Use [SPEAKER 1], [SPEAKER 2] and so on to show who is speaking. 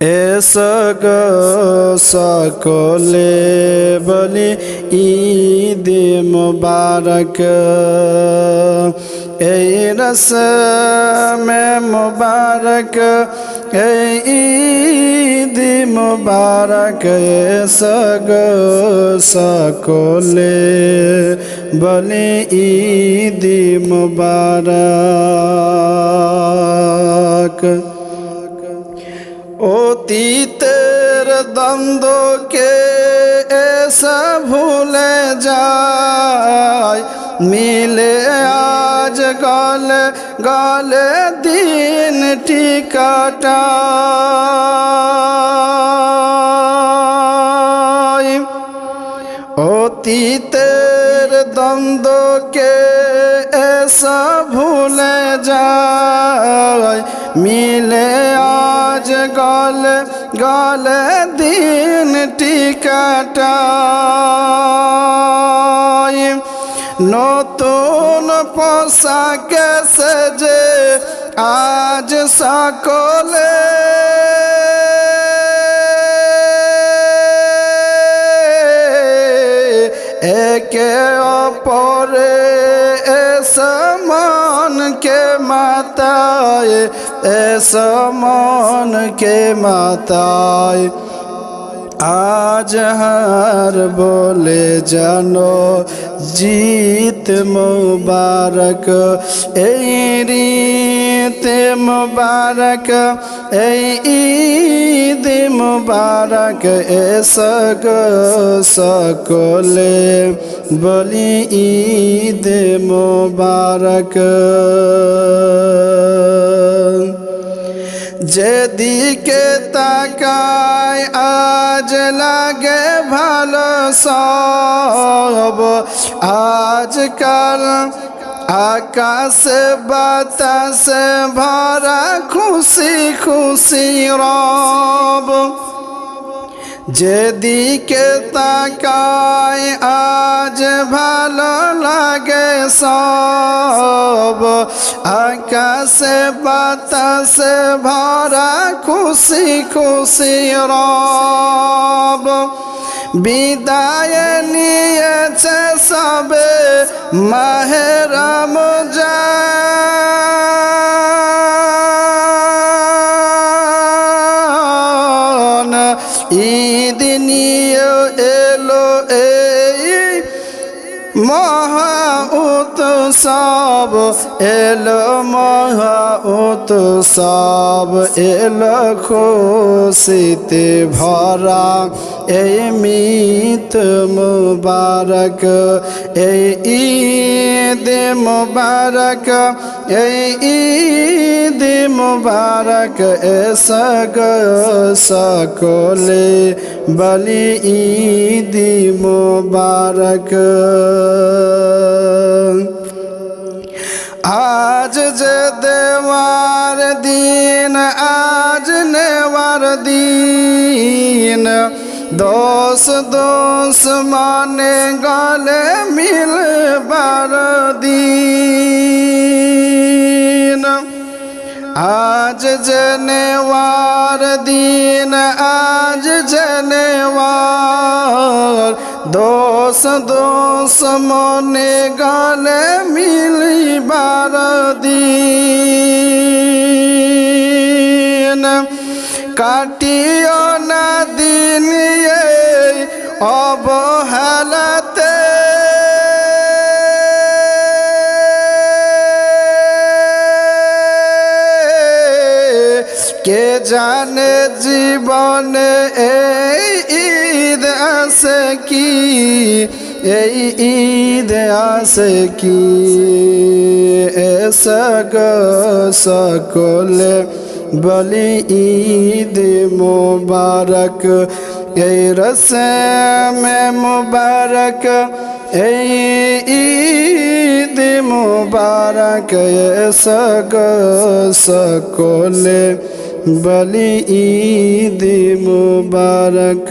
[SPEAKER 1] এসগ সকলে বলি ঈদ মুবারক। এই রসমে মুবারক, এই ঈদ মুবারক এসগ সকলে বলি ঈদ মুবারক। অতীতের দ্বন্দ্বকে এসা ভুলে যায় মিলে আজ গলে গলে দিন টিকাটা অতীতের দ্বন্দ্বকে এসা ভুলে যায় মিলে গলে গলে দিন টিকাটা নতুন পোশাকে সেজে আজ সকলে। একে অপরে সমানকে মাতায় এ সমানকে মাতায় আজ হার বলে জানো জিত মুবারক এই রিত মুবারক এই ঈদ মুবারক এ সগ সকলে বলি ঈদ মুবারক যেদিকে তাকায়, আজ লাগে ভালো সব। আজকাল আকাশে বাতাসে ভরা খুশি খুশি রব। যেদিকে তাকায়, আজ ভালো লাগে সব। আকাশে বাতাসে ভরা খুশি খুশি রব। বিদায় নিয়েছে সবে মাহেরাম জান। ঈদ নিয়ে মহা উৎসব এলো, মহা উৎসব এলো, খুশিতে ভরা এই মিত মুবারক, এই ঈদ মুবারক, এই ঈদ মুবারক এসগ সকলে, বলি ঈদ মুবারক। আজ যে দেওয়ার দিন, আজ নেওয়ার দিন। দোষ দোষ মানে গলে মিলবার দিন। আজ জনেওয়ার দিন, আজ জনেওয়ার দোষ দোষ মনে গলে মিলিবার দিন। কাটিও না দিন অবহেলাতে। কে জানে জীবনে এই আছে কি? এই ঈদ আছে কি? এসগ সকলে বলি ঈদ মুবারক। এই রসমে মুবারক, এই ঈদ মুবারক। সগ সকলে বলি ঈদ মুবারক।